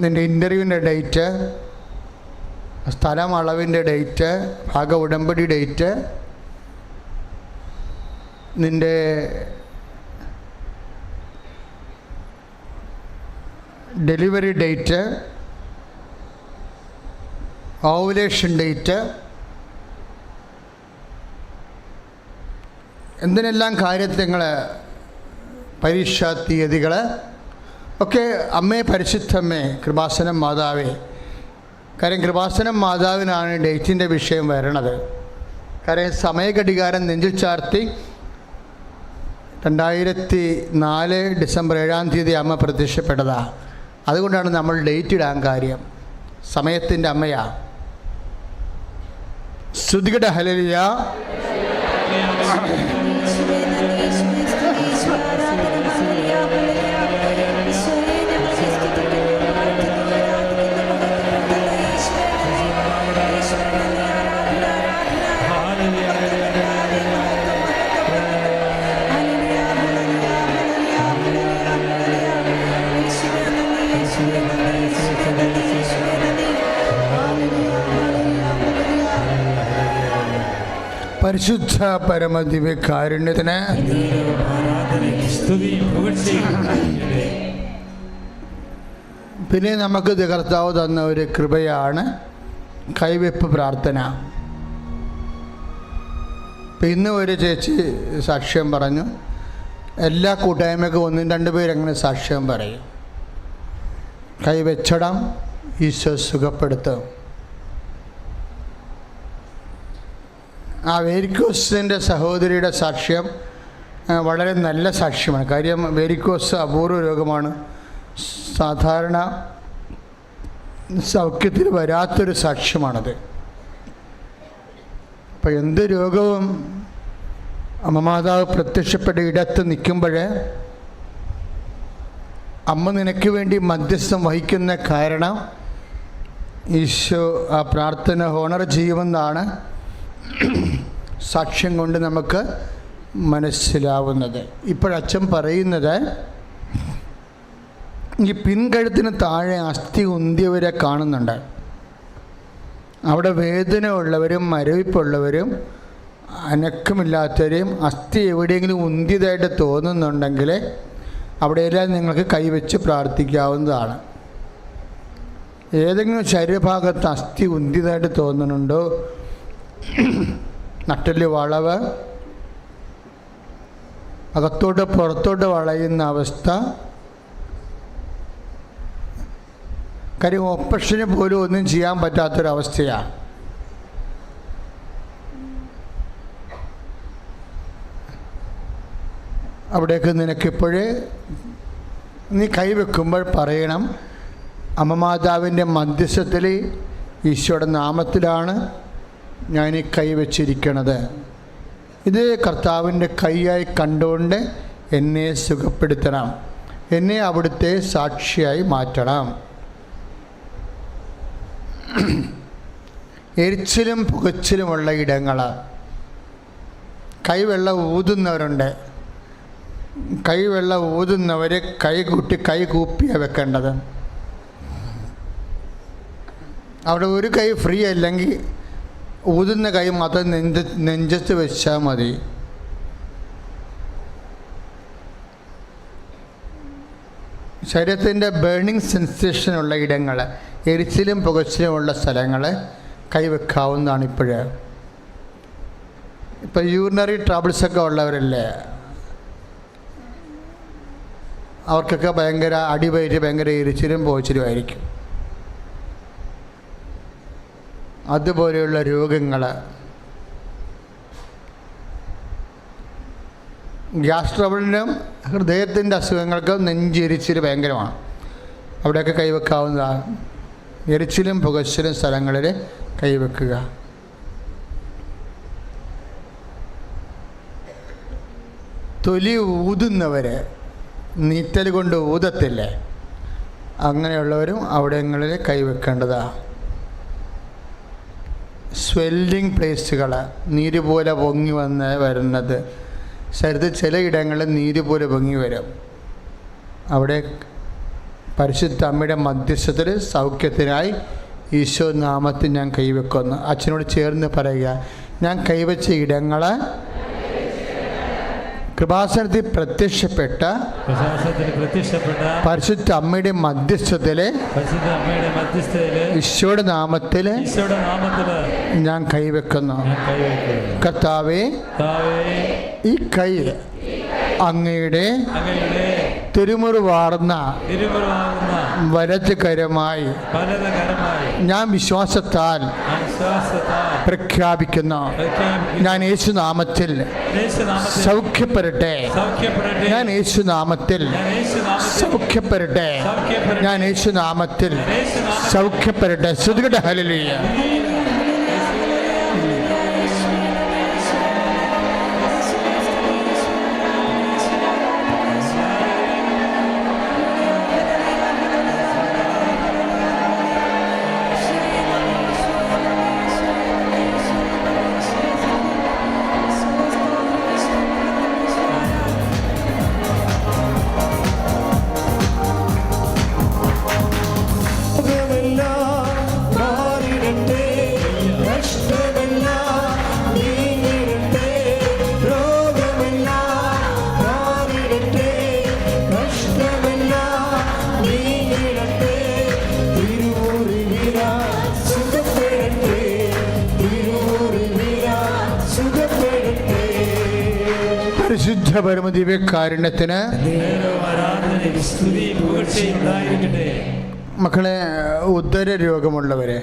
നിന്റെ ഇന്റർവ്യൂവിന്റെ ഡേറ്റ് സ്ഥലം അളവിന്റെ ഡേറ്റ് ഭാഗ ഉടമ്പടി ഡേറ്റ് നിന്റെ ഡെലിവറി ഡേറ്റ് ഓവുലേഷൻ ഡേറ്റ് എന്തിനെല്ലാം കാര്യത്തിൽ നിങ്ങൾ പരീക്ഷാ തീയതികൾ ഒക്കെ അമ്മേ പരിശുദ്ധമ്മേ കൃപാസനം മാതാവേ. കാര്യം കൃപാസനം മാതാവിനാണ് ഡേറ്റിന്റെ വിഷയം വരണത്. കാര്യം സമയഘടികാരം നെഞ്ചിൽ ചാർത്തി രണ്ടായിരത്തി നാല് ഡിസംബർ ഏഴാം തീയതി അമ്മ പ്രത്യക്ഷപ്പെട്ടതാ. അതുകൊണ്ടാണ് നമ്മൾ ഡേറ്റ് ഇടാൻ കാര്യം. സമയത്തിന്റെ അമ്മയാ. ശ്രുതികട ഹലലിയ പരിശുദ്ധ പരമദിവ്യ കാരുണ്യത്തിന് പിന്നെ നമുക്ക് കർത്താവ് തന്ന ഒരു കൃപയാണ് കൈവെപ്പ് പ്രാർത്ഥന. ഇന്ന് ഒരു ചേച്ചി സാക്ഷ്യം പറഞ്ഞു. എല്ലാ കൂട്ടായ്മയ്ക്കും ഒന്നും രണ്ട് പേരങ്ങനെ സാക്ഷ്യം പറയും. കൈവച്ചടം ഈശോ സുഖപ്പെടുത്തും. ആ വേരിക്കോസിന്റെ സഹോദരിയുടെ സാക്ഷ്യം വളരെ നല്ല സാക്ഷ്യമാണ്. കാര്യം വേരിക്കോസ് അപൂർവ രോഗമാണ്. സാധാരണ സൗഖ്യത്തിൽ വരാത്തൊരു സാക്ഷ്യമാണത്. അപ്പം എന്ത് രോഗവും അമ്മമാതാവ് പ്രത്യക്ഷപ്പെട്ട ഇടത്ത് നിൽക്കുമ്പോഴേ അമ്മ നിനക്ക് വേണ്ടി മധ്യസ്ഥം വഹിക്കുന്ന കാരണം ഈശോ ആ പ്രാർത്ഥന ഹോണർ ചെയ്യുമെന്നാണ്. സാക്ഷ്യം കൊണ്ട് നമുക്ക് മനസ്സിലാവുന്നത്. ഇപ്പോഴച്ഛൻ പറയുന്നത് ഈ പിൻകഴുത്തിന് താഴെ അസ്ഥി ഉന്തിയവരെ കാണുന്നുണ്ട്. അവിടെ വേദന ഉള്ളവരും മരവിപ്പുള്ളവരും അനക്കമില്ലാത്തവരെയും അസ്ഥി എവിടെയെങ്കിലും ഉന്തിയതായിട്ട് തോന്നുന്നുണ്ടെങ്കിൽ അവിടെയെല്ലാം നിങ്ങൾക്ക് കൈവച്ച് പ്രാർത്ഥിക്കാവുന്നതാണ്. ഏതെങ്കിലും ശരീരഭാഗത്ത് അസ്ഥി ഉന്തിയതായിട്ട് തോന്നുന്നുണ്ടോ? നട്ടൽ വളവ് അകത്തോട്ട് പുറത്തോട്ട് വളയുന്ന അവസ്ഥ കാര്യം ഓപ്പറേഷന് പോലും ഒന്നും ചെയ്യാൻ പറ്റാത്തൊരവസ്ഥയാണ് അവിടേക്ക് നിനക്കിപ്പോഴേ നീ കൈവെക്കുമ്പോൾ പറയണം അമ്മമാതാവിന്റെ മധ്യസ്ഥത്തിൽ ഈശോയുടെ നാമത്തിലാണ് ഞാൻ ഈ കൈവച്ചിരിക്കണത് ഇത് കർത്താവിന്റെ കൈയായി കണ്ടുകൊണ്ട് എന്നെ സുഖപ്പെടുത്തണം. എന്നെ അവിടുത്തെ സാക്ഷിയായി മാറ്റണം. എരിച്ചിലും പുകച്ചിലുമുള്ള ഇടങ്ങൾ കൈവെള്ള ഊതുന്നവരുണ്ട്. കൈവെള്ള ഊതുന്നവർ കൈ കൂട്ടി കൈ കൂപ്പിയാണ് വെക്കേണ്ടത്. അവിടെ ഒരു കൈ ഫ്രീ അല്ലെങ്കിൽ ഊതുന്ന കൈ മാത്രം നെഞ്ച നെഞ്ചത്ത് വെച്ചാൽ മതി. ശരീരത്തിന്റെ ബേണിംഗ് സെൻസേഷനുള്ള ഇടങ്ങൾ എരിച്ചിലും പുകച്ചിലുമുള്ള സ്ഥലങ്ങൾ കൈവെക്കാവുന്നതാണ് ഇപ്പോഴ്. ഇപ്പോൾ യൂറിനറി ട്രബിൾസൊക്കെ ഉള്ളവരല്ലേ? അവർക്കൊക്കെ ഭയങ്കര അടിപയറ്റ് ഭയങ്കര എരിച്ചിലും പോച്ചിലും ആയിരിക്കും. അതുപോലെയുള്ള രോഗങ്ങൾ ഗ്യാസ് ട്രബിളിനും ഹൃദയത്തിന്റെ അസുഖങ്ങൾക്കും നെഞ്ചെരിച്ചിൽ ഭയങ്കരമാണ്. അവിടെയൊക്കെ കൈവെക്കാവുന്നതാണ് എരിച്ചിലും പുകച്ചിലും സ്ഥലങ്ങളിൽ കൈവെക്കുക. തൊലി ഊതുന്നവർ നീറ്റൽ കൊണ്ട് ഊതത്തില്ലേ? അങ്ങനെയുള്ളവരും അവിടങ്ങളിൽ കൈവെക്കേണ്ടതാണ് സ്വെല്ലിങ് പ്ലേസുകൾ നീര് പോലെ പൊങ്ങി വന്ന് വരുന്നത്. ശരീരത്തിൽ ചിലയിടങ്ങളിൽ നീര് പോലെ പൊങ്ങി വരും. അവിടെ പരിശുദ്ധ അമ്മയുടെ മധ്യസ്ഥത്തിൽ സൗഖ്യത്തിനായി ഈശോ നാമത്തിൽ ഞാൻ കൈവെക്കുന്നു. അച്ഛനോട് ചേർന്ന് പറയുക ഞാൻ കൈവച്ച ഇടങ്ങൾ കൃപാസനത്തിൽ പ്രത്യക്ഷപ്പെട്ട പരിശുദ്ധ അമ്മയുടെ മധ്യസ്ഥത്തിലെ പരിശുദ്ധ അമ്മയുടെ ഈശോയുടെ നാമത്തിൽ ഞാൻ കൈവെക്കുന്നു. കർത്താവേ, ഈ കൈ അങ്ങയുടെ അങ്ങയുടെ തിരുമുറിവാർന്ന വാർന്ന വലത് കരമായി ഫലതകരമായി ഞാൻ വിശ്വാസത്താൽ പ്രഖ്യാപിക്കുന്നു. ഞാൻ യേശുനാമത്തിൽ സൗഖ്യപ്പെടട്ടെ. ഞാൻ യേശുനാമത്തിൽ സൗഖ്യപ്പെടട്ടെ. ഞാൻ യേശുനാമത്തിൽ യേശുനാമത്തിൽ സൗഖ്യപ്പെടട്ടെ. ശ്രുതികട ഹലലിയ പുകഴ്ചയും ഉണ്ടായിരിക്കട്ടെ മക്കളെ ഉദര രോഗമുള്ളവരെ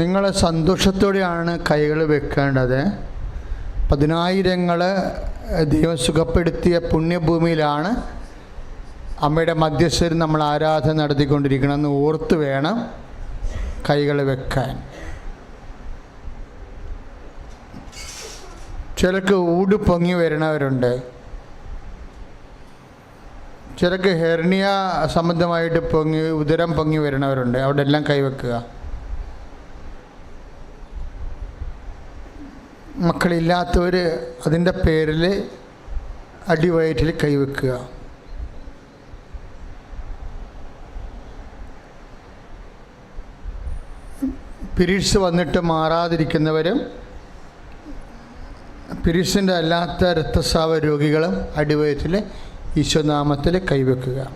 നിങ്ങൾ സന്തോഷത്തോടെയാണ് കൈകൾ വെക്കേണ്ടത്. പതിനായിരങ്ങൾ ദൈവം സുഖപ്പെടുത്തിയ പുണ്യഭൂമിയിലാണ് അമ്മയുടെ മധ്യസ്ഥരും നമ്മൾ ആരാധന നടത്തിക്കൊണ്ടിരിക്കണമെന്ന് ഓർത്ത് വേണം കൈകൾ വെക്കാൻ. ചിലർക്ക് ഊട് പൊങ്ങി വരുന്നവരുണ്ട്. ചിലക്ക് ഹെർണിയ സംബന്ധമായിട്ട് പൊങ്ങി ഉദരം പൊങ്ങി വരുന്നവരുണ്ട്. അവിടെ എല്ലാം കൈവെക്കുക. മക്കളില്ലാത്തവർ അതിന്റെ പേരിൽ അടിവയറ്റിൽ കൈവെക്കുക. പിരീഡ്സ് വന്നിട്ട് മാറാതിരിക്കുന്നവരും പിരീഡ്സിന്റെ അല്ലാത്ത രക്തസ്രാവ രോഗികളും അടിവയത്തിൽ ഈശ്വനാമത്തിൽ കൈവെക്കുക.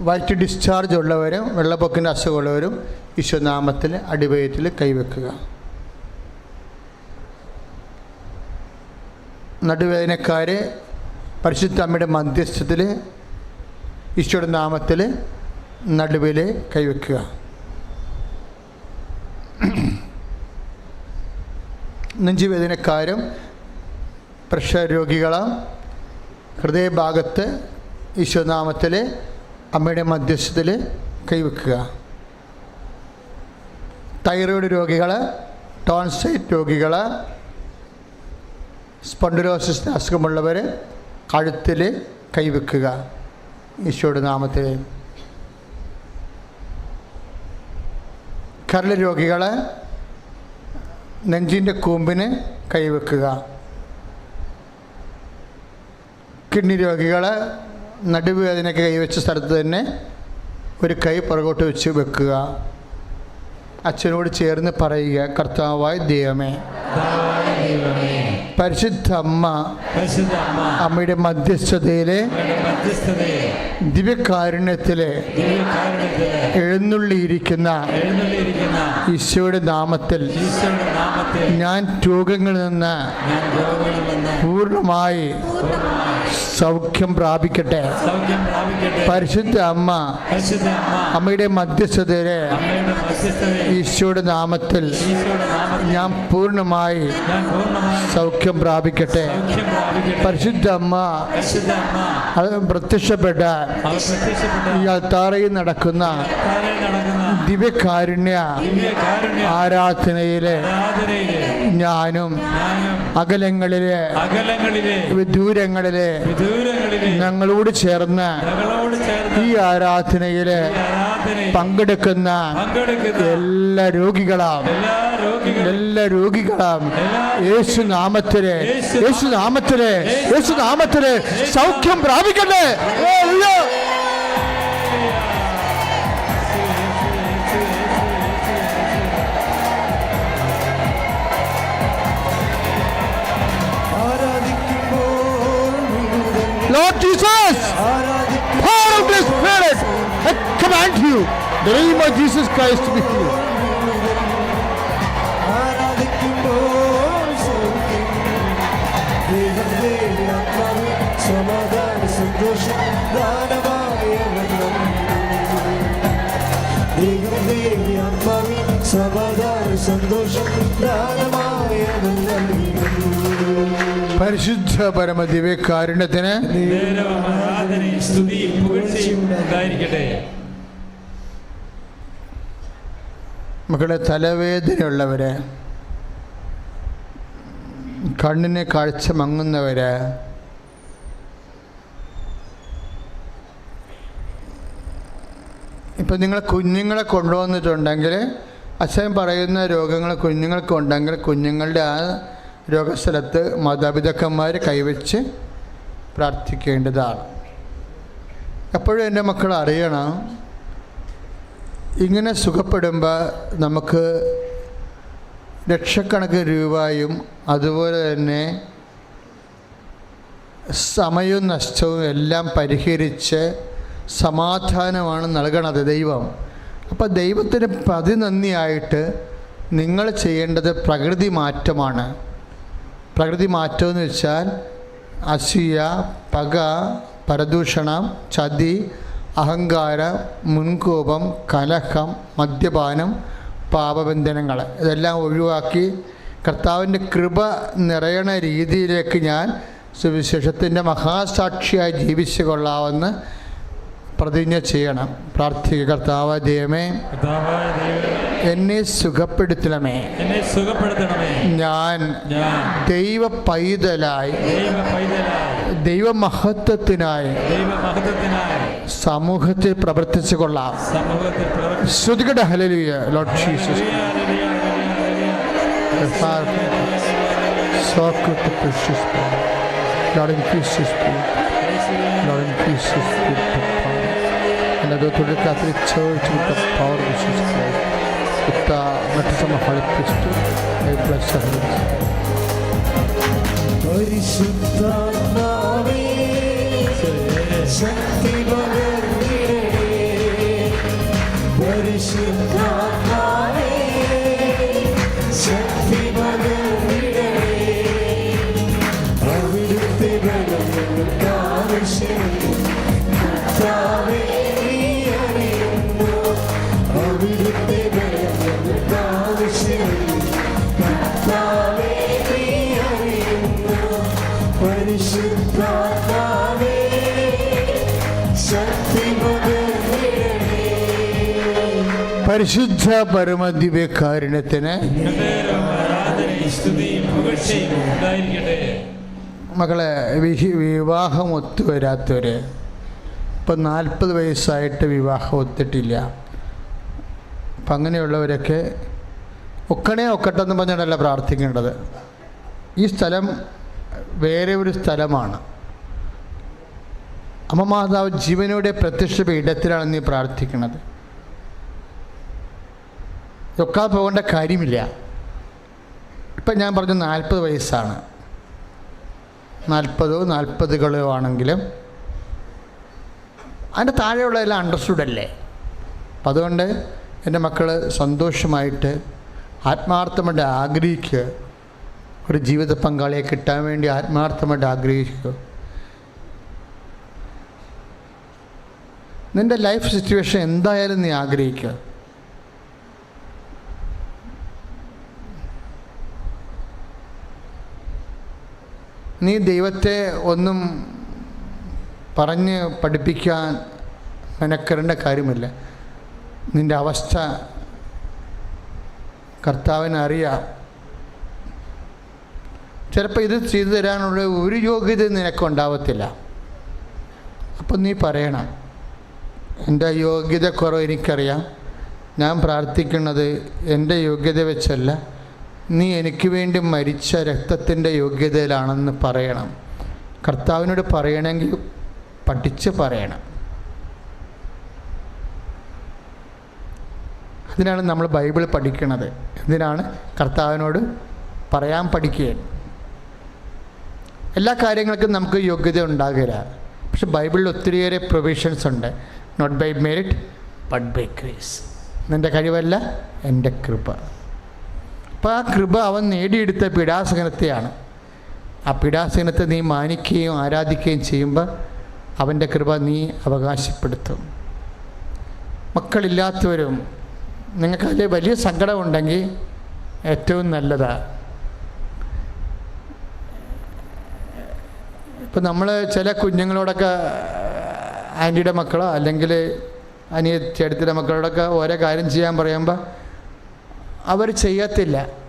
വയറ്റ് ഡിസ്ചാർജ് ഉള്ളവരും വെള്ളപ്പൊക്കിന്റെ അസുഖമുള്ളവരും ഈശ്വനാമത്തിൽ അടിവയത്തിൽ കൈവെക്കുക. നടുവേദനക്കാർ പരിശുദ്ധ അമ്മയുടെ മധ്യസ്ഥത്തിൽ ഈശോയുടെ നാമത്തിൽ നടുവിൽ കൈവെക്കുക. നെഞ്ചുവേദനക്കാരും പ്രഷർ രോഗികളും ഹൃദയഭാഗത്ത് ഈശ്വനാമത്തിൽ അമ്മയുടെ മധ്യസ്ഥത്തിൽ കൈവെക്കുക. തൈറോയ്ഡ് രോഗികൾ ടോൺസൈറ്റ് രോഗികൾ സ്പോണ്ടിലോസിസ് അസുഖമുള്ളവർ കഴുത്തിൽ കൈവെക്കുക. ഈശോയുടെ നാമത്തിൽ കരൾ രോഗികൾ നെഞ്ചിന്റെ കൂമ്പിന് കൈവെക്കുക. കിഡ്നി രോഗികൾ നടുവേദനയ്ക്ക് കൈവച്ച സ്ഥലത്ത് തന്നെ ഒരു കൈ പുറകോട്ട് വെച്ച് വെക്കുക. അച്ഛനോട് ചേർന്ന് പറയുക കർത്താവായ ദൈവമേ പരിശുദ്ധ അമ്മ അമ്മയുടെ മധ്യസ്ഥതയിലെ ദിവ്യകാരുണ്യത്തിലെ എഴുന്നള്ളിയിരിക്കുന്ന ഈശോയുടെ നാമത്തിൽ ഞാൻ രോഗങ്ങളിൽ നിന്ന് പൂർണമായി സൗഖ്യം പ്രാപിക്കട്ടെ. പരിശുദ്ധ അമ്മ അമ്മയുടെ മധ്യസ്ഥതയിലെ ഈശോയുടെ നാമത്തിൽ ഞാൻ പൂർണമായി സൗഖ്യം സൗഖ്യം പ്രാപിക്കട്ടെ. പരിശുദ്ധ അമ്മ അത് പ്രത്യക്ഷപ്പെട്ട ഈ അത്താറയിൽ നടക്കുന്ന ദിവ്യകാരുണ്യ ആരാധനയിലെ ഞാനും അകലങ്ങളിലെ ദൂരങ്ങളിലെ ഞങ്ങളോട് ചേർന്ന് ഈ ആരാധനയിലെ പങ്കെടുക്കുന്ന എല്ലാ രോഗികളാം എല്ലാ രോഗികളും. എല്ലാ രോഗികളും യേശു നാമത്തിൽ. യേശു നാമത്തിൽ. യേശു നാമത്തിൽ സൗഖ്യം പ്രാപിക്കട്ടെ. ഹല്ലേലൂയ. ആരാധിക്കുമ്പോൾ വിടുതൽ Lord Jesus, ആരാധിക്കുമ്പോൾ power of the Spirit, I command you, the name of Jesus Christ to be healed. പരിശുദ്ധ പരമ ദിവ്യകാരുണ്യത്തിന് മക്കളെ തലവേദനയുള്ളവര് കണ്ണിന് കാഴ്ച മങ്ങുന്നവര് ഇപ്പം നിങ്ങൾ കുഞ്ഞുങ്ങളെ കൊണ്ടുവന്നിട്ടുണ്ടെങ്കിൽ അച്ഛൻ പറയുന്ന രോഗങ്ങൾ കുഞ്ഞുങ്ങൾക്ക് ഉണ്ടെങ്കിൽ കുഞ്ഞുങ്ങളുടെ ആ രോഗസ്ഥലത്ത് മാതാപിതാക്കന്മാർ കൈവച്ച് പ്രാർത്ഥിക്കേണ്ടതാണ്. എപ്പോഴും എന്റെ മക്കൾ അറിയണം ഇങ്ങനെ സുഖപ്പെടുമ്പോൾ നമുക്ക് ലക്ഷക്കണക്കിന് രൂപയും അതുപോലെ തന്നെ സമയവും നഷ്ടവും എല്ലാം പരിഹരിച്ച് സമാധാനമാണ് നൽകണത് ദൈവം. അപ്പോൾ ദൈവത്തിന് പ്രതിനന്ദിയായിട്ട് നിങ്ങൾ ചെയ്യേണ്ടത് പ്രകൃതി മാറ്റമാണ്. പ്രകൃതി മാറ്റം എന്ന് വെച്ചാൽ അസൂയ പക പരദൂഷണം ചതി അഹങ്കാരം മുൻകോപം കലഹം മദ്യപാനം പാപബന്ധനങ്ങൾ. ഇതെല്ലാം ഒഴിവാക്കി കർത്താവിന്റെ കൃപ നിറയണ രീതിയിലേക്ക് ഞാൻ സുവിശേഷത്തിന്റെ മഹാസാക്ഷിയായി ജീവിച്ചു കൊള്ളാമെന്ന് പ്രതിജ്ഞ ചെയ്യണം. പ്രാർത്ഥിക്കുക കർത്താവ് ദൈവമേ എന്നെ സുഖപ്പെടുത്തണമേ. എന്നെ സുഖപ്പെടുത്തണമേ. ഞാൻ ദൈവ പൈതലായി ദൈവ മഹത്വത്തിനായി ദൈവമഹത്വത്തിനായി സമൂഹത്തിൽ പ്രവർത്തിച്ചു കൊള്ളാം. ശ്രുതികട hallelujah Lord Jesus blood. Lord, increase His spirit. Lord, increase His spirit of power. And I go to the Catholic Church with the power of Jesus Christ. With the baptism of Holy Priesthood, I bless the Holy Spirit. പരിശുദ്ധാത്മാവേ ശക്തി പകർന്നിടണേ പരിശുദ്ധാത്മാവേ പരിശുദ്ധ പരമദിവ്യകാരുണ്യത്തിന് മക്കളെ വിവാഹം ഒത്തുവരാത്തവർ ഇപ്പം നാൽപ്പത് വയസ്സായിട്ട് വിവാഹം ഒത്തിട്ടില്ല. അപ്പം അങ്ങനെയുള്ളവരൊക്കെ ഒക്കണേ ഒക്കട്ടെ എന്ന് പറഞ്ഞിട്ടല്ല പ്രാർത്ഥിക്കേണ്ടത്. ഈ സ്ഥലം വേറെ ഒരു സ്ഥലമാണ്. അമ്മ മാതാവ് ജീവനോടെ പ്രത്യക്ഷ ഇടത്തിലാണ് നീ പ്രാർത്ഥിക്കുന്നത് ഒക്കാൻ പോകേണ്ട കാര്യമില്ല. ഇപ്പം ഞാൻ പറഞ്ഞു നാൽപ്പത് വയസ്സാണ്. നാൽപ്പതോ നാൽപ്പതുകളോ ആണെങ്കിലും അതിന്റെ താഴെയുള്ളതെല്ലാം അണ്ടർസ്റ്റുഡ് അല്ലേ? അപ്പം അതുകൊണ്ട് എന്റെ മക്കൾ സന്തോഷമായിട്ട് ആത്മാർത്ഥമായിട്ട് ആഗ്രഹിക്കുക. ഒരു ജീവിത പങ്കാളിയെ കിട്ടാൻ വേണ്ടി ആത്മാർത്ഥമായിട്ട് ആഗ്രഹിക്കുക. നിന്റെ ലൈഫ് സിറ്റുവേഷൻ എന്തായാലും നീ ആഗ്രഹിക്കുക. നീ ദൈവത്തെ ഒന്നും പറഞ്ഞ് പഠിപ്പിക്കാൻ മെനക്കരേണ്ട കാര്യമില്ല. നിന്റെ അവസ്ഥ കർത്താവിനറിയാം ചിലപ്പോൾ ഇത് ചെയ്തു തരാനുള്ള ഒരു യോഗ്യത നിനക്കുണ്ടാവത്തില്ല അപ്പം നീ പറയണം എന്റെ യോഗ്യത കുറവ് എനിക്കറിയാം. ഞാൻ പ്രാർത്ഥിക്കുന്നത് എന്റെ യോഗ്യത വെച്ചല്ല. നീ എനിക്ക് വേണ്ടി മരിച്ച രക്തത്തിന്റെ യോഗ്യതയിലാണെന്ന് പറയണം. കർത്താവിനോട് പറയണമെങ്കിൽ പഠിച്ച് പറയണം. അതിനാണ് നമ്മൾ ബൈബിൾ പഠിക്കുന്നത് എന്തിനാണ്? കർത്താവിനോട് പറയാൻ പഠിക്കുകയാണ് എല്ലാ കാര്യങ്ങൾക്കും നമുക്ക് യോഗ്യത ഉണ്ടാകില്ല പക്ഷെ ബൈബിളിൽ ഒത്തിരിയേറെ പ്രൊവിഷൻസ് ഉണ്ട്. Not by merit but by grace നിന്റെ കഴിവല്ല എന്റെ കൃപ. അപ്പോൾ ആ കൃപ അവൻ നേടിയെടുത്ത പീഡാസകനത്തെയാണ് ആ പീഡാസകനത്തെ നീ മാനിക്കുകയും ആരാധിക്കുകയും ചെയ്യുമ്പോൾ അവന്റെ കൃപ നീ അവകാശപ്പെടുത്തും. മക്കളില്ലാത്തവരും നിങ്ങൾക്ക് അതിൽ വലിയ സങ്കടമുണ്ടെങ്കിൽ ഏറ്റവും നല്ലതാണ് ഇപ്പം നമ്മൾ ചില കുഞ്ഞുങ്ങളോടൊക്കെ ആന്റിയുടെ മക്കളോ അല്ലെങ്കിൽ അനിയ ചേട്ടത്തിയുടെ മക്കളോടൊക്കെ ഓരോ കാര്യം ചെയ്യാൻ പറയുമ്പോൾ അവർ ചെയ്യത്തില്ല.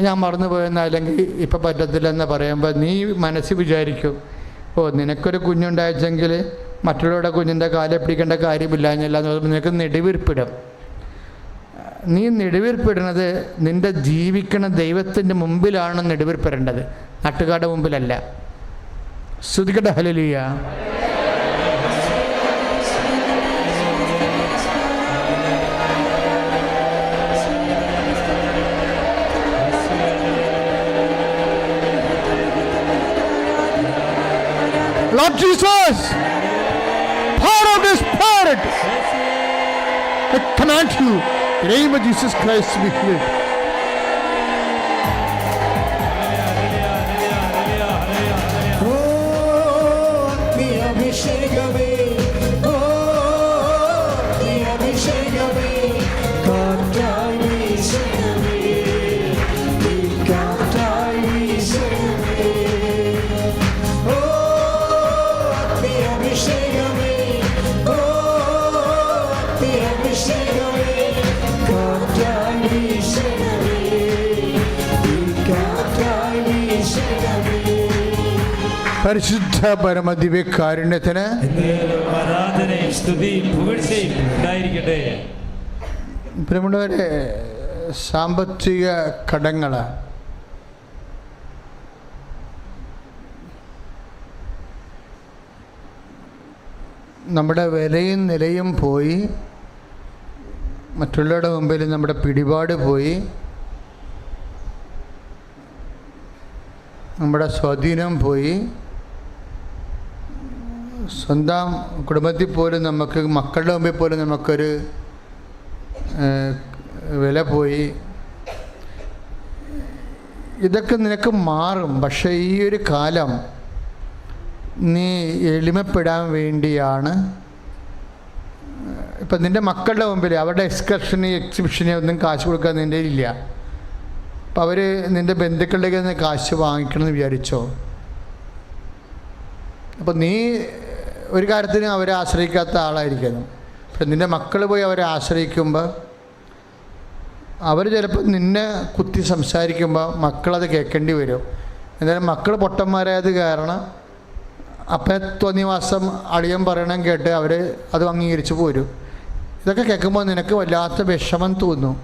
ഞാൻ മറന്നു പോയെന്ന അല്ലെങ്കിൽ ഇപ്പം പറ്റത്തില്ലെന്ന് പറയുമ്പോൾ നീ മനസ്സിൽ വിചാരിക്കും ഓ നിനക്കൊരു കുഞ്ഞുണ്ടായിച്ചെങ്കിൽ മറ്റുള്ളവരുടെ കുഞ്ഞിന്റെ കാലെ പിടിക്കേണ്ട കാര്യമില്ല എന്ന് പറയുമ്പോൾ നിനക്ക് നെടുവിർപ്പിടും. നീ നെടുവിർപ്പിടുന്നത് നിന്റെ ജീവിക്കണ ദൈവത്തിന്റെ മുമ്പിലാണ് നെടുവിർപ്പിടേണ്ടത്. നാട്ടുകാരുടെ മുമ്പിലല്ല. ശ്രുതികട ഹലലിയ Lord Jesus, power of the Spirit, I command you, in the name of Jesus Christ, to be healed. പരിശുദ്ധ പരമദിവ്യ കാരുണ്യത്തിന് എന്നേരം ആരാധനയും സ്തുതിയും പുകഴ്ചയും ഉണ്ടായിരിക്കട്ടെ. നമ്മുടെ സാമ്പത്തിക കടങ്ങൾ നമ്മുടെ വിലയും നിലയും പോയി. മറ്റുള്ളവരുടെ മുമ്പിൽ നമ്മുടെ പിടിപാട് പോയി. നമ്മുടെ സ്വാധീനം പോയി. സ്വന്തം കുടുംബത്തിൽ പോലും നമുക്ക് മക്കളുടെ മുമ്പിൽ പോലും നമുക്കൊരു വില പോയി. ഇതൊക്കെ നിനക്ക് മാറും. പക്ഷേ ഈ ഒരു കാലം നീ എളിമപ്പെടാൻ വേണ്ടിയാണ്. ഇപ്പം നിന്റെ മക്കളുടെ മുമ്പിൽ അവരുടെ എക്സ്കർഷന് എക്സിബിഷന് ഒന്നും കാശ് കൊടുക്കാൻ നിന്റെ ഇല്ല അപ്പം അവർ നിന്റെ ബന്ധുക്കളുടെ നിന്ന് കാശ് വാങ്ങിക്കണമെന്ന് വിചാരിച്ചോ? അപ്പം നീ ഒരു കാര്യത്തിന് അവരെ ആശ്രയിക്കാത്ത ആളായിരിക്കുന്നു പക്ഷെ നിന്റെ മക്കൾ പോയി അവരെ ആശ്രയിക്കുമ്പോൾ അവർ ചിലപ്പോൾ നിന്നെ കുത്തി സംസാരിക്കുമ്പോൾ മക്കളത് കേൾക്കേണ്ടി വരും. എന്നാലും മക്കൾ പൊട്ടന്മാരായത് കാരണം അപ്പം തോന്നിവാസം അളിയൻ പറയണം കേട്ട് അവർ അത് അംഗീകരിച്ച് പോരും. ഇതൊക്കെ കേൾക്കുമ്പോൾ നിനക്ക് വല്ലാത്ത വിഷമം തോന്നും.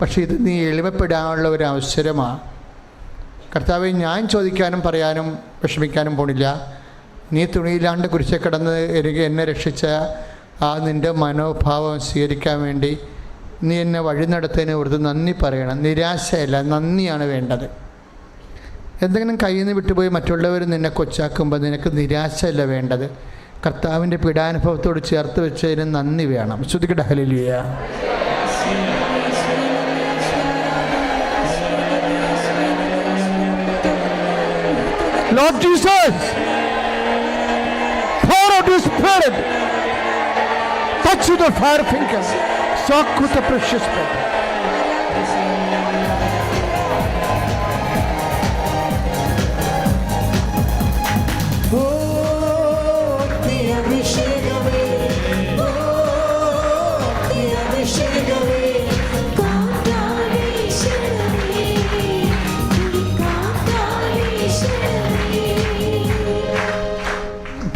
പക്ഷേ ഇത് നീ എളിമപ്പെടാനുള്ള ഒരു അവസരമാണ് കർത്താവ് ഞാൻ ചോദിക്കാനും പറയാനും വിഷമിക്കാനും പോണില്ല. നീ തുണിയില്ലാണ്ട് കുരിശെ കിടന്ന് എനിക്ക് എന്നെ രക്ഷിച്ച ആ നിന്റെ മനോഭാവം സ്വീകരിക്കാൻ വേണ്ടി നീ എന്നെ വഴി നടത്തതിന് ഓർത്ത് നന്ദി പറയണം. നിരാശയല്ല നന്ദിയാണ് വേണ്ടത്. എന്തെങ്കിലും കയ്യിൽ നിന്ന് വിട്ടുപോയി മറ്റുള്ളവർ നിന്നെ കൊച്ചാക്കുമ്പോൾ നിനക്ക് നിരാശയല്ല വേണ്ടത്. കർത്താവിന്റെ പീഡാനുഭവത്തോട് ചേർത്ത് വെച്ചതിന് നന്ദി വേണം. ശ്രുതിക്കട്ടെ ഹലിയ Lord Jesus, cherub. That's who the fire fingers. Sakkuta precious brother.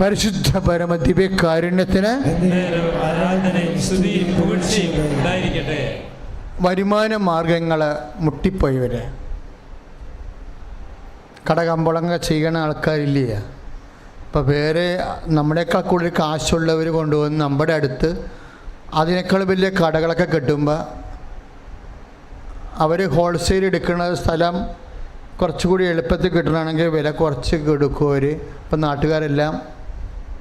പരിശുദ്ധ പരമ ദിവ്യകാരുണ്യത്തിന് വരുമാന മാർഗങ്ങൾ മുട്ടിപ്പോയവര്. കടകമ്പളങ്ങ ചെയ്യണ ആൾക്കാരില്ല? അപ്പോൾ വേറെ നമ്മളെക്കാൾ കൂടുതൽ കാശുള്ളവർ കൊണ്ടുവന്ന് നമ്മുടെ അടുത്ത് അതിനേക്കാൾ വലിയ കടകളൊക്കെ കിട്ടുമ്പോൾ അവർ ഹോൾസെയിൽ എടുക്കുന്ന സ്ഥലം കുറച്ചുകൂടി എളുപ്പത്തിൽ കിട്ടണമെങ്കിൽ വില കുറച്ച് കൊടുക്കും അവർ ഇപ്പം നാട്ടുകാരെല്ലാം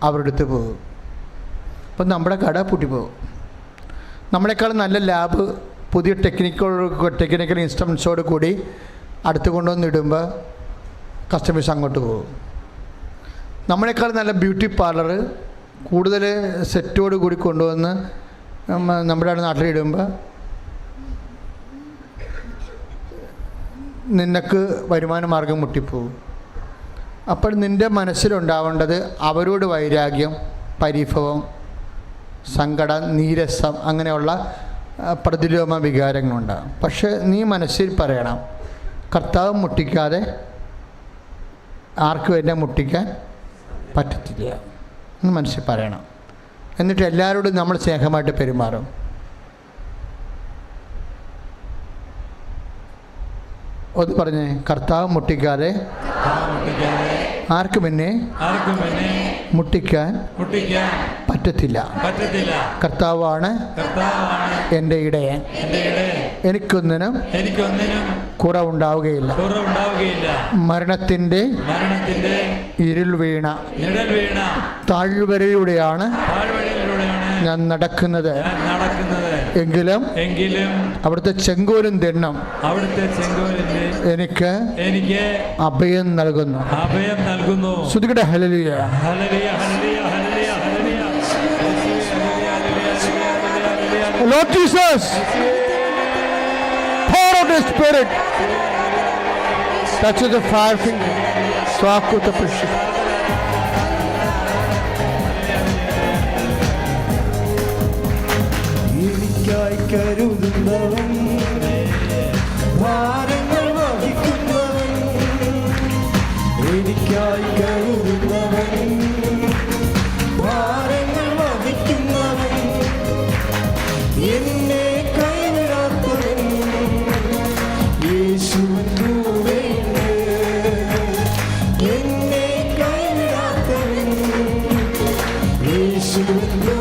അവരുടെ അടുത്ത് പോകും. അപ്പം നമ്മുടെ കട പൂട്ടിപ്പോകും നമ്മളെക്കാൾ നല്ല ലാബ് പുതിയ ടെക്നിക്കൽ ടെക്നിക്കൽ ഇൻസ്ട്രുമെൻസോട് കൂടി അടുത്ത് കൊണ്ടുവന്ന് ഇടുമ്പോൾ കസ്റ്റമേഴ്സ് അങ്ങോട്ട് പോകും. നമ്മളെക്കാൾ നല്ല ബ്യൂട്ടി പാർലർ കൂടുതൽ സെറ്റോട് കൂടി കൊണ്ടുവന്ന് നമ്മ- നമ്മുടെ നാട്ടിലിടുമ്പോൾ നിനക്ക് വരുമാന മാർഗം മുട്ടിപ്പോവും അപ്പോൾ നിന്റെ മനസ്സിലുണ്ടാവേണ്ടത് അവരോട് വൈരാഗ്യം പരിഭവം സങ്കടം നീരസം അങ്ങനെയുള്ള പ്രതിലോമ വികാരങ്ങളുണ്ടാകും പക്ഷേ നീ മനസ്സിൽ പറയണം കർത്താവ് മുട്ടിക്കാതെ ആർക്കും എന്നെ മുട്ടിക്കാൻ പറ്റത്തില്ല എന്ന് മനസ്സിൽ പറയണം. എന്നിട്ട് എല്ലാവരോടും നമ്മൾ സ്നേഹമായിട്ട് പെരുമാറും. ഒന്ന് പറഞ്ഞേ കർത്താവ് മുട്ടിക്കാതെ ആർക്കും എന്നെ മുട്ടിക്കാൻ പറ്റത്തില്ല. കർത്താവാണ് എന്റെ ഇടയൻ. എനിക്കൊന്നിനും കുറവുണ്ടാവുകയില്ല. മരണത്തിന്റെ മരണത്തിന്റെ ഇരുൾ വീണ താഴ്വരയിലൂടെയാണ് ഞാൻ നടക്കുന്നത് എങ്കിലും എങ്കിലും അവിടുത്തെ ചെങ്കോലും തെണ്ണം അവിടുത്തെ എനിക്ക് എനിക്ക് അഭയം നൽകുന്നു അഭയം നൽകുന്നു ശ്രുതികട hallelujah hallelujah, hallelujah, hallelujah, hallelujah. Lord Jesus, pour out the Spirit. Touch the fire finger. Swakuta with the precious. എനിക്കായി കരുതുന്നവൻ. ഭാരങ്ങൾ വഹിക്കുന്നവൻ. എനിക്കായി കരുതുന്നവൻ. ഭാരങ്ങൾ വഹിക്കുന്നവൻ. എന്നെ കൈവിടാത്തവൻ. യേശുവിൻ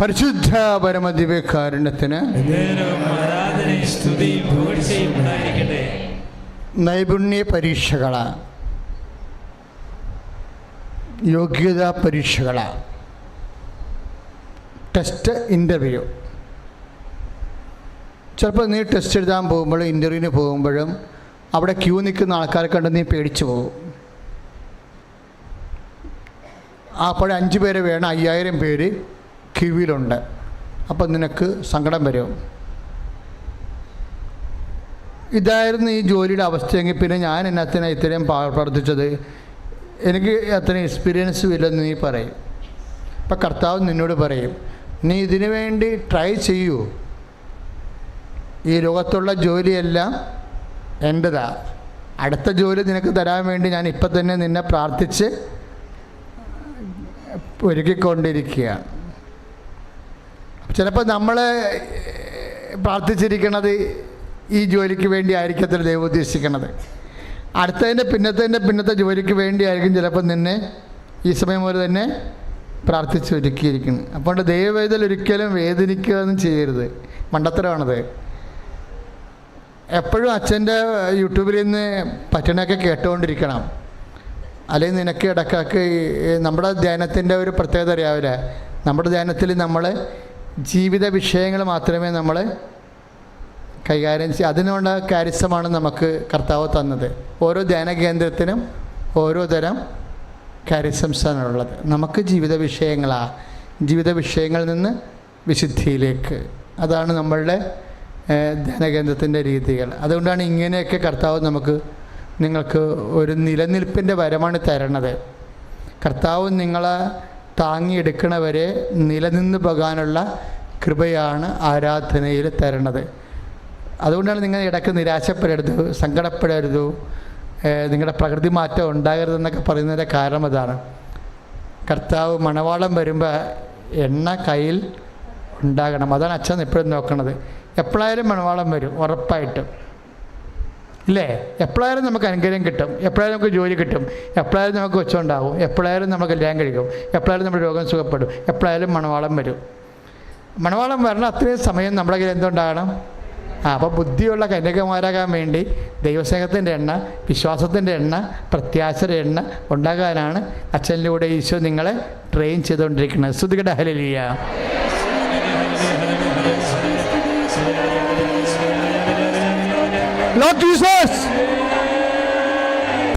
പരിശുദ്ധ പരമദിവ്യകാരുണ്യത്തിന് നൈപുണ്യ പരീക്ഷകൾ യോഗ്യതാ പരീക്ഷകൾ ടെസ്റ്റ് ഇന്റർവ്യൂ ചിലപ്പോൾ നീ ടെസ്റ്റ് എഴുതാൻ പോകുമ്പോഴും ഇന്റർവ്യൂവിന് പോകുമ്പോഴും അവിടെ ക്യൂ നിൽക്കുന്ന ആൾക്കാരെ കണ്ട് നീ പേടിച്ചു പോകും. അപ്പോഴഞ്ച് പേര് വേണം അയ്യായിരം പേര് ക്യൂവിലുണ്ട് അപ്പം നിനക്ക് സങ്കടം വരും. ഇതായിരുന്നു ഈ ജോലിയുടെ അവസ്ഥയെങ്കിൽ പിന്നെ ഞാൻ എന്നത്തിനാണ് ഇത്രയും പ്രവർത്തിച്ചത് എനിക്ക് അത്രയും എക്സ്പീരിയൻസും ഇല്ലെന്ന് നീ പറയും. അപ്പം കർത്താവ് നിന്നോട് പറയും നീ ഇതിനു വേണ്ടി ട്രൈ ചെയ്യൂ. ഈ ലോകത്തുള്ള ജോലിയെല്ലാം എന്റെതാ അടുത്ത ജോലി നിനക്ക് തരാൻ വേണ്ടി ഞാൻ ഇപ്പം തന്നെ നിന്നെ പ്രാർത്ഥിച്ച് ഒരുക്കിക്കൊണ്ടിരിക്കുകയാണ്. ചിലപ്പോൾ നമ്മൾ പ്രാർത്ഥിച്ചിരിക്കുന്നത് ഈ ജോലിക്ക് വേണ്ടി ആയിരിക്കത്തില്ല ദൈവം ഉദ്ദേശിക്കുന്നത് അടുത്തതിന്റെ പിന്നത്തതിന്റെ പിന്നത്തെ ജോലിക്ക് വേണ്ടിയായിരിക്കും ചിലപ്പോൾ നിന്നെ ഈ സമയം പോലെ തന്നെ പ്രാർത്ഥിച്ച് ഒരുക്കിയിരിക്കുന്നു. അപ്പോൾ ദൈവവേദൽ ഒരിക്കലും വേദനിക്കുകയൊന്നും ചെയ്യരുത്. മണ്ടത്തരമാണത്. എപ്പോഴും അച്ഛന്റെ യൂട്യൂബിൽ നിന്ന് പറ്റണൊക്കെ കേട്ടുകൊണ്ടിരിക്കണം. അല്ലെങ്കിൽ നിനക്ക് ഇടക്കാക്ക് നമ്മുടെ ധ്യാനത്തിന്റെ ഒരു പ്രത്യേകത അറിയാവില്ല നമ്മുടെ ധ്യാനത്തിൽ നമ്മൾ ജീവിത വിഷയങ്ങൾ മാത്രമേ നമ്മൾ കൈകാര്യം ചെയ്യുക അതിനുള്ള കാര്യസ്ഥമാണ് നമുക്ക് കർത്താവ് തന്നത്. ഓരോ ധ്യാന കേന്ദ്രത്തിനും ഓരോ തരം കാര്യസംസാണുള്ളത് നമുക്ക് ജീവിത വിഷയങ്ങളാ ജീവിത വിഷയങ്ങളിൽ നിന്ന് വിശുദ്ധിയിലേക്ക്. അതാണ് നമ്മളുടെ ധ്യാനകേന്ദ്രത്തിന്റെ രീതികൾ. അതുകൊണ്ടാണ് ഇങ്ങനെയൊക്കെ കർത്താവ് നമുക്ക് നിങ്ങൾക്ക് ഒരു നിലനിൽപ്പിന്റെ വരമാണ് തരണത്. കർത്താവ് നിങ്ങളെ താങ്ങിയെടുക്കണവരെ നിലനിന്ന് പോകാനുള്ള കൃപയാണ് ആരാധനയിൽ തരണത്. അതുകൊണ്ടാണ് നിങ്ങൾ ഇടയ്ക്ക് നിരാശപ്പെടരുത് സങ്കടപ്പെടരുത്. നിങ്ങളുടെ പ്രകൃതി മാറ്റം ഉണ്ടാകരുതെന്നൊക്കെ പറയുന്നതിന്റെ കാരണം അതാണ്. കർത്താവ് മണവാളം വരുമ്പോൾ എണ്ണ കയ്യിൽ ഉണ്ടാകണം. അതാണ് അച്ഛൻ എപ്പോഴും നോക്കണത്. എപ്പോഴായാലും മണവാളം വരും ഉറപ്പായിട്ടും. ഇല്ലേ? എപ്പോഴായാലും നമുക്ക് അനുഗ്രഹം കിട്ടും. എപ്പോഴായാലും നമുക്ക് ജോലി കിട്ടും. എപ്പോഴായാലും നമുക്ക് കൊച്ചുണ്ടാവും. എപ്പോഴായാലും നമുക്ക് എല്ലാം കഴിക്കും. എപ്പോഴായാലും നമ്മുടെ രോഗം സുഖപ്പെടും. എപ്പോഴായാലും മണവാളം വരും. മണവാളം വരണ അത്രയും സമയം നമ്മുടെ കയ്യിൽ എന്തുണ്ടാകണം ആ അപ്പോൾ ബുദ്ധിയുള്ള കന്യകമാരാകാൻ വേണ്ടി ദൈവസ്നേഹത്തിന്റെ എണ്ണ വിശ്വാസത്തിന്റെ എണ്ണ പ്രത്യാശയുടെ എണ്ണ ഉണ്ടാകാനാണ് അച്ഛനിലൂടെ ഈശോ നിങ്ങളെ ട്രെയിൻ ചെയ്തുകൊണ്ടിരിക്കുന്നത്. ശ്രുതികട ഹലിയ Lord Jesus,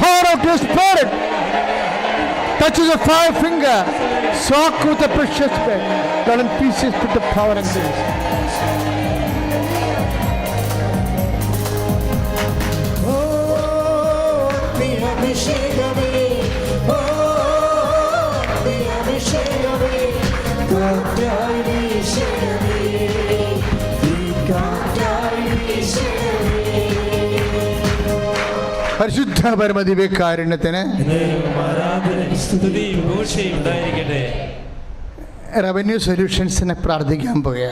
pour out your spirit. Touches a five finger, soak with the precious blood. Lord, in pieces put the power and grace. ഓ പരിശുദ്ധ പരമദിവ്യകാരുണ്യത്തിന് റവന്യൂ സൊല്യൂഷൻസിനെ പ്രാർത്ഥിക്കാൻ പോയ.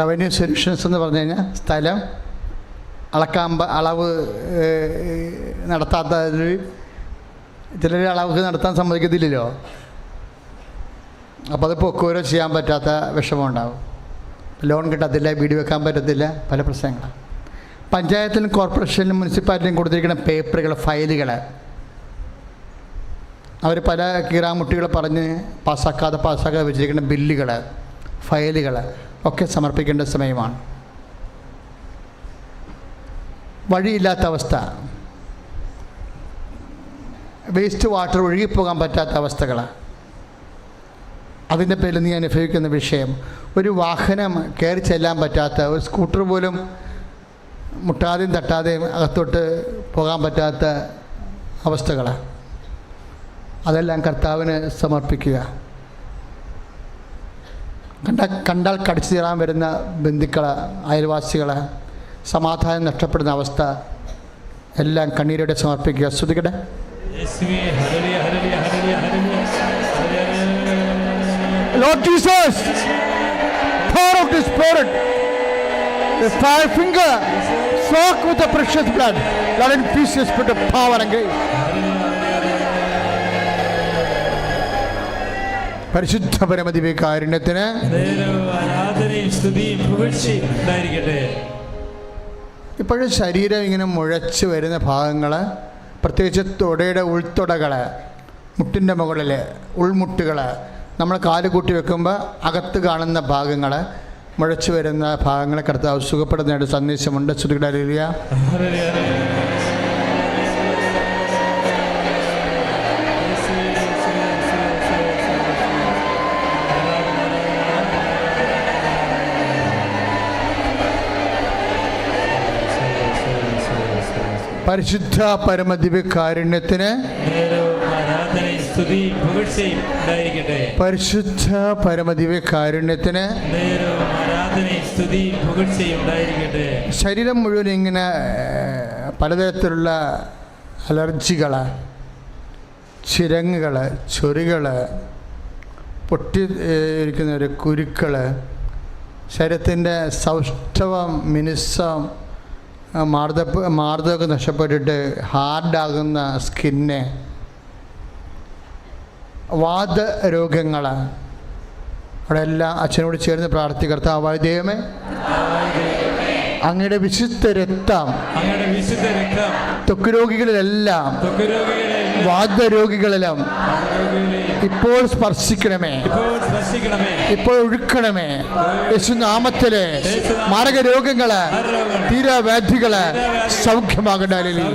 റവന്യൂ സൊല്യൂഷൻസ് എന്ന് പറഞ്ഞു കഴിഞ്ഞാൽ സ്ഥലം അളക്കാൻ അളവ് നടത്താത്ത ചിലർ അളവ് നടത്താൻ സമ്മതിക്കത്തില്ലല്ലോ. അപ്പോൾ അത് പൊക്കോരോ ചെയ്യാൻ പറ്റാത്ത വിഷമം ഉണ്ടാവും. ലോൺ കിട്ടത്തില്ല വീട് വെക്കാൻ പറ്റത്തില്ല പല പ്രശ്നങ്ങളാണ് പഞ്ചായത്തിലും കോർപ്പറേഷനിലും മുനിസിപ്പാലിറ്റിയും കൊടുത്തിരിക്കുന്ന പേപ്പറുകൾ ഫയലുകൾ അവർ പല കീറാമുട്ടികൾ പറഞ്ഞ് പാസ്സാക്കാതെ പാസ്സാക്കാതെ വെച്ചിരിക്കുന്ന ബില്ലുകൾ ഫയലുകൾ ഒക്കെ സമർപ്പിക്കേണ്ട സമയമാണ്. വഴിയില്ലാത്ത അവസ്ഥ. വേസ്റ്റ് വാട്ടർ ഒഴുകിപ്പോകാൻ പറ്റാത്ത അവസ്ഥകൾ അതിന്റെ പേരിൽ നീ അനുഭവിക്കുന്ന വിഷയം. ഒരു വാഹനം കയറി ചെല്ലാൻ പറ്റാത്ത ഒരു സ്കൂട്ടർ പോലും മുട്ടാതെയും തട്ടാതെയും അകത്തോട്ട് പോകാൻ പറ്റാത്ത അവസ്ഥകളാണ് അതെല്ലാം കർത്താവിന് സമർപ്പിക്കുക. കണ്ട കണ്ടാൽ കടിച്ചു തീരാൻ വരുന്ന ബന്ധുക്കൾ അയൽവാസികളെ സമാധാനം നഷ്ടപ്പെടുന്ന അവസ്ഥ എല്ലാം കണ്ണീരോടെ സമർപ്പിക്കുക. ശ്രുതികടെ hallelujah Lord Jesus, pour out the Spirit, the five finger, soak with the precious blood. Lord, infuse your spirit of power and grace. പരിശുദ്ധ പരമദിവ്യ കാരുണ്യത്തിന് ഇപ്പോഴും ശരീരം ഇങ്ങനെ മുഴച്ച് വരുന്ന ഭാഗങ്ങൾ പ്രത്യേകിച്ച് തുടയുടെ ഉൾത്തുടകൾ മുട്ടിന്റെ മുകളിൽ ഉൾമുട്ടുകൾ നമ്മൾ കാൽ കൂട്ടി വെക്കുമ്പോൾ അകത്ത് കാണുന്ന ഭാഗങ്ങൾ മുഴച്ച് വരുന്ന ഭാഗങ്ങളെ കർത്താവ് സുഖപ്പെടുന്നതായിട്ട് സന്ദേശമുണ്ട്. ശ്രുതിയുടെ പരിശുദ്ധ പരമദിവ്യ കാരുണ്യത്തിന് സ്തുതിയും പുകഴ്ചയും ഉണ്ടായിരിക്കട്ടെ. പരിശുദ്ധ പരമദിവ്യ കാരുണ്യത്തിന് സ്തുതി പുകഴ്ചയും ഉണ്ടായിരിക്കട്ടെ. ശരീരം മുഴുവൻ ഇങ്ങനെ പലതരത്തിലുള്ള അലർജികൾ ചിരങ്ങുകൾ ചൊറികൾ പൊട്ടി ഇരിക്കുന്ന ഒരു കുരുക്കൾ ശരീരത്തിന്റെ സൗഷ്ഠവം മിനുസം മാർദ്ദപ്പ് മാർദ്ദമൊക്കെ നഷ്ടപ്പെട്ടിട്ട് ഹാർഡാകുന്ന സ്കിന്ന് വാദരോഗങ്ങൾ അവിടെ എല്ലാം അച്ഛനോട് ചേർന്ന് പ്രാർത്ഥികർത്താവായ ദൈവമേ അങ്ങയുടെ വിശുദ്ധ രക്തം അങ്ങയുടെ വിശുദ്ധ രക്തം ത്വക്ക് രോഗികളിലെല്ലാം ത്വക്കുരോഗികളെ വാദരോഗികളിലും രോഗികളെ ഇപ്പോൾ സ്പർശിക്കണമേ. ഇപ്പോൾ ഒഴുക്കണമേ. യേശുനാമത്തിൽ മാരക രോഗങ്ങൾ തീരാവ്യാധികൾ സൗഖ്യമാകട്ടെ. ഹല്ലേലൂയ.